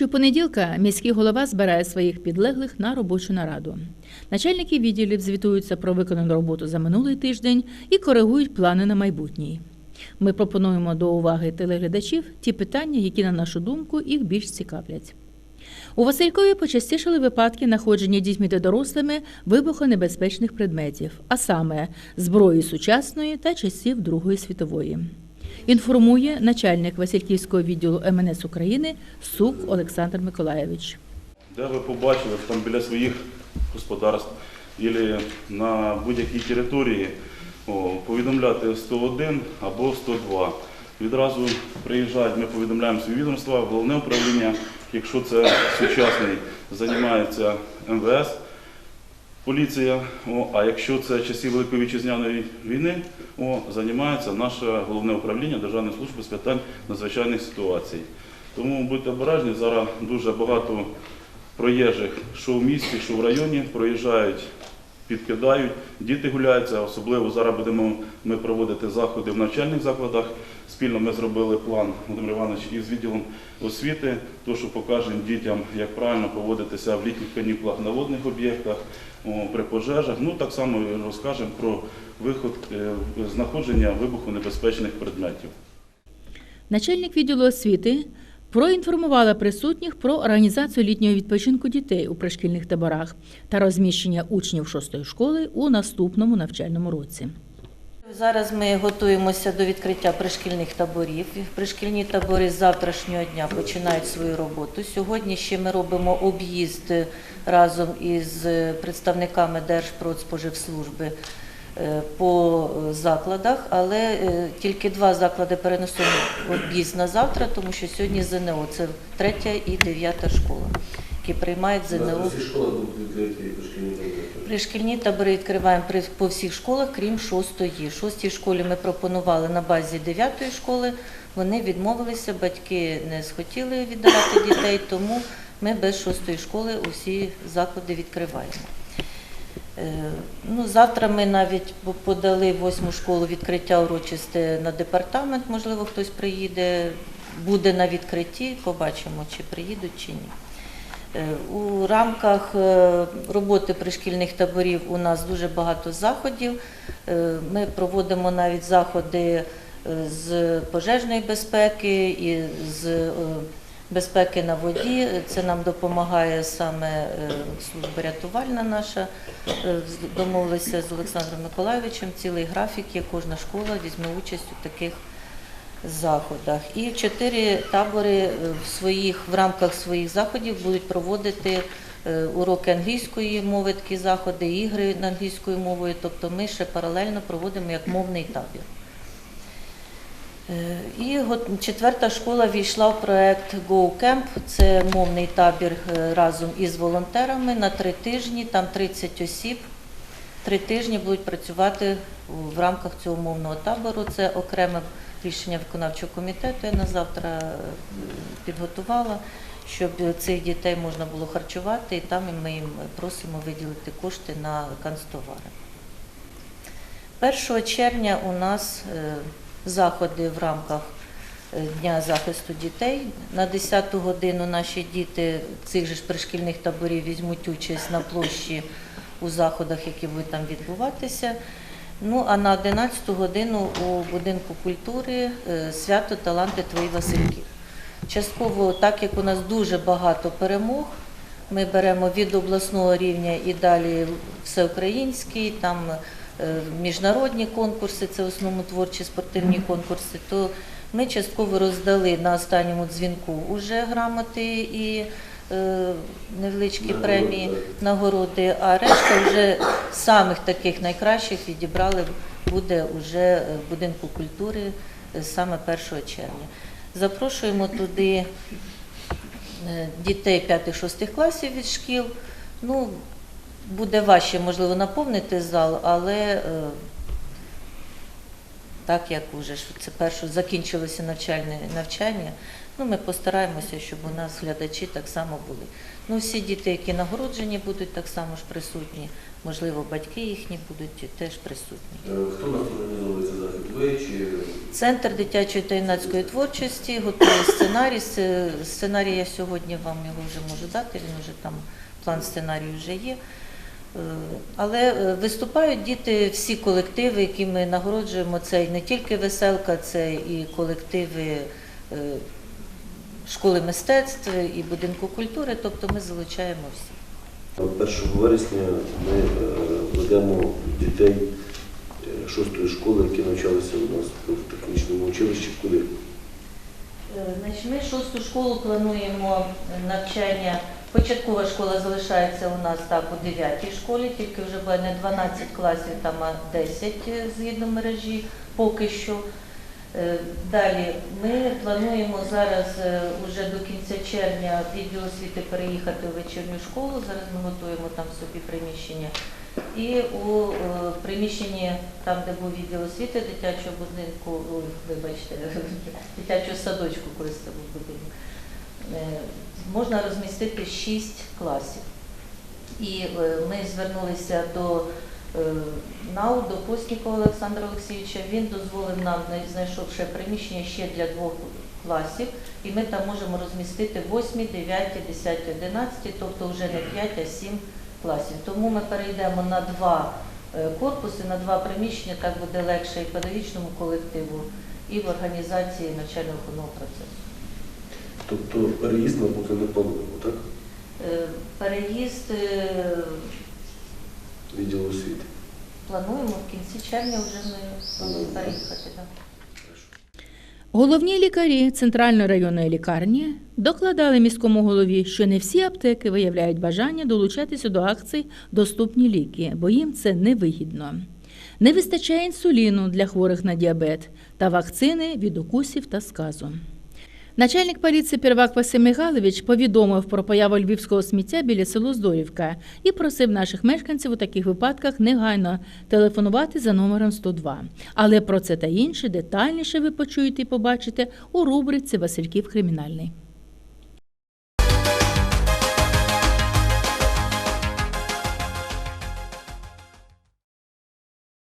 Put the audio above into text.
Щопонеділка міський голова збирає своїх підлеглих на робочу нараду. Начальники відділів звітуються про виконану роботу за минулий тиждень і коригують плани на майбутній. Ми пропонуємо до уваги телеглядачів ті питання, які, на нашу думку, їх більш цікавлять. У Василькові почастішали випадки знаходження дітьми та дорослими вибухонебезпечних предметів, а саме зброї сучасної та часів Другої світової. Інформує начальник Васильківського відділу МНС України Сук Олександр Миколаєвич. Де ви побачили там біля своїх господарств або на будь-якій території повідомляти 101 або 102. Відразу приїжджають, ми повідомляємо свої відомства, головне управління, якщо це сучасний, займається МВС, поліція, о, а якщо це часи Великої Вітчизняної війни, о, займається наше головне управління Державної служби з питань надзвичайних ситуацій. Тому будьте обережні, зараз дуже багато проїжджих, що в місті, що в районі, проїжджають, підкидають, діти гуляються. Особливо зараз будемо ми проводити заходи в навчальних закладах. Спільно ми зробили план Володимир Іванович із відділом освіти, то що покажемо дітям, як правильно поводитися в літніх канікулах на водних об'єктах, при пожежах. Ну так само розкажемо про виход е, знаходження вибухонебезпечних предметів. Начальник відділу освіти проінформувала присутніх про організацію літнього відпочинку дітей у пришкільних таборах та розміщення учнів шостої школи у наступному навчальному році. Зараз ми готуємося до відкриття пришкільних таборів. Пришкільні табори з завтрашнього дня починають свою роботу. Сьогодні ще ми робимо об'їзд разом із представниками Держпродспоживслужби по закладах, але е, тільки два заклади перенесемо об'їзд на завтра, тому що сьогодні ЗНО це третя і дев'ята школа, які приймають ЗНО. Пришкільні табори відкриваємо по всіх школах, крім шостої. Шостій школі ми пропонували на базі дев'ятої школи. Вони відмовилися, батьки не схотіли віддавати дітей, тому ми без шостої школи усі заклади відкриваємо. Е, Ну, завтра ми навіть подали восьму школу відкриття урочисте на департамент. Можливо, хтось приїде, буде на відкритті. Побачимо, чи приїдуть, чи ні. Е, У рамках е, роботи пришкільних таборів у нас дуже багато заходів. Ми проводимо навіть заходи з пожежної безпеки і з безпеки на воді. Це нам допомагає саме е, служба рятувальна наша. Е, Домовилися з Олександром Миколайовичем. Цілий графік є. Кожна школа візьме участь у таких заходах. І чотири табори е, в своїх в рамках своїх заходів будуть проводити уроки англійської мови, такі заходи, ігри на англійською мовою. Тобто ми ще паралельно проводимо як мовний табір. Е, І четверта школа війшла в проект Go Camp. Це мовний табір е, разом із волонтерами на три тижні. Там 30 осіб. Три тижні будуть працювати в рамках цього мовного табору. Це окреме рішення виконавчого комітету. Я на завтра е, підготувала, щоб цих дітей можна було харчувати, і там ми їм просимо виділити кошти на канцтовари. 1 червня у нас заходи в рамках е, Дня захисту дітей. На 10-ту годину наші діти цих же ж пришкільних таборів візьмуть участь на площі у заходах, які будуть там відбуватися. Ну а на 11 годину у будинку культури е, свято таланти твої Васильків. Частково, так як у нас дуже багато перемог, ми беремо від обласного рівня і далі всеукраїнський, там міжнародні конкурси, це в основному творчі спортивні конкурси, то ми частково роздали на останньому дзвінку уже грамоти і е, невеличкі премії, нагороди, а решта вже самих таких найкращих відібрали буде вже в будинку культури е, саме 1 червня. Запрошуємо туди е, дітей 5-6 класів від шкіл. Ну, буде важче, можливо, наповнити зал, але е, так як уже ж це перше закінчилося навчальне навчання, Ну, ми постараємося, щоб у нас глядачі так само були. Ну, всі діти, які нагороджені, будуть так само ж присутні. Можливо, батьки їхні будуть теж присутні. Е, Хто нас організовує цей захід? Ви чи Центр дитячої та юнацької творчості готує сценарій. Сценарій я сьогодні вам його вже можу дати. Він вже там план сценарію вже є. Е, Але е, виступають діти, всі колективи, які ми нагороджуємо. Це не тільки веселка, це і колективи е, школи мистецтв, і будинку культури. Тобто ми залучаємо всіх. 1 вересня ми ведемо дітей шостої школи, які навчалися у нас в технічному училищі. Куди? Значить, ми шосту школу плануємо навчання. Початкова школа залишається у нас так у 9 школі, тільки вже буде не 12 класів, там а 10 е, згідно мережі поки що. Е, Далі ми плануємо зараз е, уже до кінця червня відділ освіти переїхати у вечірню школу. Зараз ми готуємо там собі приміщення. І у е, приміщенні, там, де був відділ освіти дитячого будинку, вибачте, дитячого садочку, був будинок, можна розмістити 6 класів. І е, ми звернулися до е, НАУ, до Постнікова Олександра Олексійовича. Він дозволив нам, знайшовши приміщення ще для двох класів, і ми там можемо розмістити 8, 9, 10, 11, тобто вже не 5, а 7 класів. Тому ми перейдемо на два е, корпуси, на два приміщення, так буде легше і педагогічному колективу, і в організації навчально-виховного процесу. Тобто переїзд ми поки не плануємо, так? Е, Переїзд е, Відділ освіти. плануємо в кінці червня вже ми переїхати. Так. Головні лікарі Центральної районної лікарні докладали міському голові, що не всі аптеки виявляють бажання долучатися до акцій Доступні ліки, бо їм це невигідно. Не вистачає інсуліну для хворих на діабет та вакцини від укусів та сказу. Начальник поліції Первак Василь Михайлович повідомив про появу львівського сміття біля село Здорівка і просив наших мешканців у таких випадках негайно телефонувати за номером 102. Але про це та інше детальніше ви почуєте і побачите у рубриці Васильків кримінальний.